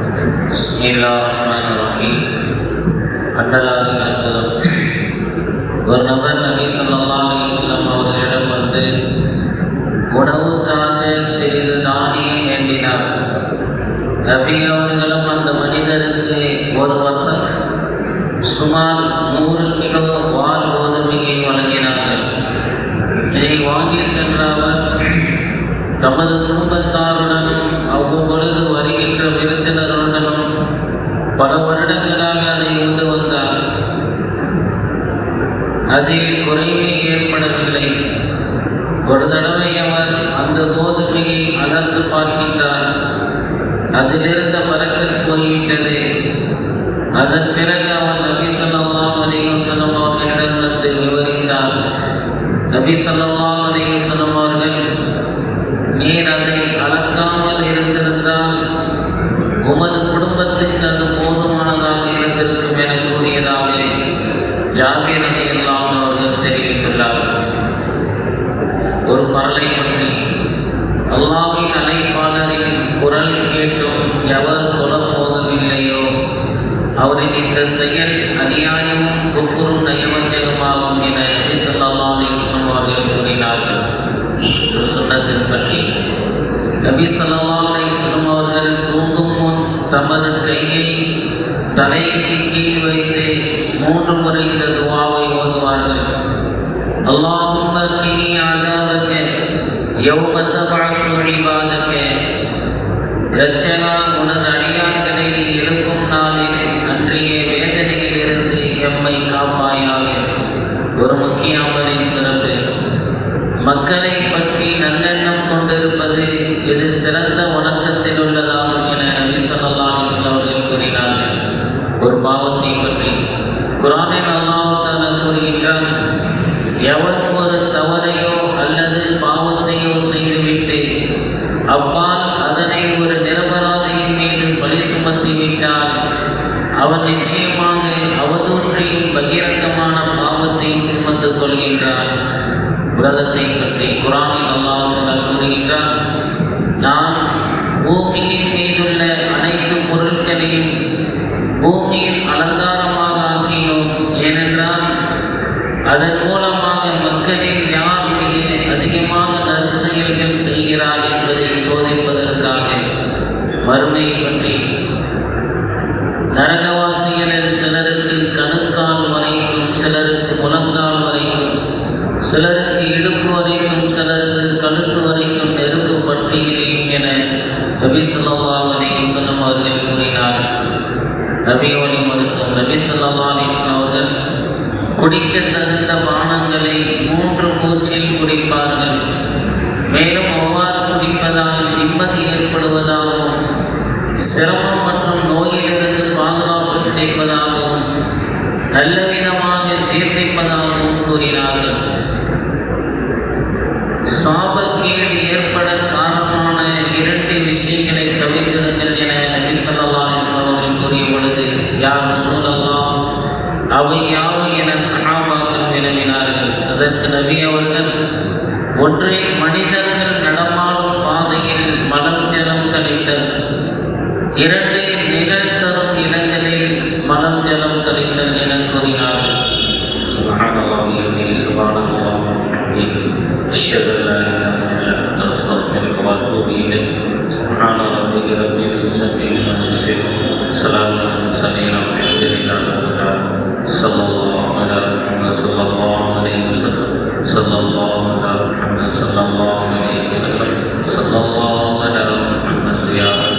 Bismillahirrahmanirrahim. அன்னலாகி ஒரு நபர் நபி சொல்லா அவர்களிடம் வந்து உணவுக்காக செய்து தானியம் வேண்டினார் நபி அவர்களும் அந்த மனிதருக்கு ஒரு வசம் சுமார் நூறு கிலோ வால் கோதுமையை வழங்கினார்கள். இதை வாங்கி சென்ற அவர் தமது குடும்பத்தாருடனும் அவ்வப்பொழுது வருகின்ற பல வருடங்களாக அதை கொண்டு வந்தார். அதில் குறைவே ஏற்படவில்லை. ஒரு தடவை அவர் அந்த கோதுமையை அலர்ந்து பார்க்கின்றார். அதிலிருந்த பறக்கல் போய்விட்டது. அதன் பிறகு அவர் நபி சொல்லாம் அலைஹி அவர்களிடம் வந்து விவரித்தார். நபி சொல்லாம் அலைஹி அவர்கள் நீர் அதை அளக்காமல் ஜாபீர் இல்லாமல் அவர்கள் தெரிவித்துள்ளார். ஒரு பரலை பண்ணி அல்லாவின் அழைப்பாளரின் குரல் கேட்டும் எவர் தொழப் அவரின் இந்த செயல் அநியாயமும் குஃபுரும் நயவஞ்சகமாகும் என நபி ஸல்லல்லாஹு அலைஹி அவர்கள் கூறினார்கள். ஒரு சுன்னத்தின் பற்றி நபி ஸல்லல்லாஹு அலைஹி அவர்கள் தூங்கும் முன் தமது கையை தலைக்கு கீழ் வைத்து மூன்று முறை இந்த துவாவை ஓதுவார்கள் اللهم قني عذابك يوم تبعث عبادك இரட்சகா உனது அடியான்களை நீ எழுப்பும் நாளில் அன்றைய வேதனையிலிருந்து எம்மை காப்பாயாக ஒரு முக்கிய அமலின் சிறப்பு மக்களை பற்றி நல்லெண்ணம் கொண்டிருப்பது இது சிறந்த வணக்கத்தில் உள்ளதாகும் என நபி ஸல்லல்லாஹு அலைஹி வஸல்லம் அவர்கள் கூறினார்கள் ஒரு பாவத்தை பற்றி குரானில் அல்லாஹ் கூறுகின்றான் எவன் ஒரு தவறையோ அல்லது பாவத்தையோ செய்துவிட்டு அவ்வால் அதனை ஒரு நிரபராதையின் மீது பழி சுமத்தி விட்டால் அவன் நிச்சயமாக அவதூற்றையும் பகிரங்கமான பாவத்தையும் சுமந்து கொள்கின்றான். உலகத்தை பற்றி குரானில் அல்லாஹ் தஆலா கூறுகின்றான் நான் பூமியின் மீதுள்ள அனைத்து பொருட்களையும் பூமியின் நபி சொல்லா அலையும் சொல்லும் அவர்கள் கூறினார். நபி வழி மருத்துவம் நபி சொல்லா அலிஸ்லாம் அவர்கள் குடிக்க தகுந்த பானங்களை மூன்று மூச்சில் குடிப்பார்கள். மேலும் அவ்வாறு குடிப்பதால் நிம்மதி விஷயங்களை தவிர்த்திடுங்கள் என நபி ஸல்லல்லாஹு அவர்கள் கூறிய பொழுது யார் சூழலாம் அவை யாவை என சகாபாக்கள் வினவினார்கள். அதற்கு நபி அவர்கள் ஒன்றை மனிதர்கள் நடமாடும் பாதையில் மலம் ஜலம் கழித்தல் இரண்டு நிழல் தரும் இடங்களில் மலம் ஜலம் கழித்தல் என கூறினார்கள். سبحان ربك رب العزة عما يصفون سلام سليم الحمد لله رب العالمين صلى الله على محمد صلى الله عليه وسلم صلى الله على محمد صلى الله عليه وسلم صلى الله على محمد يا رب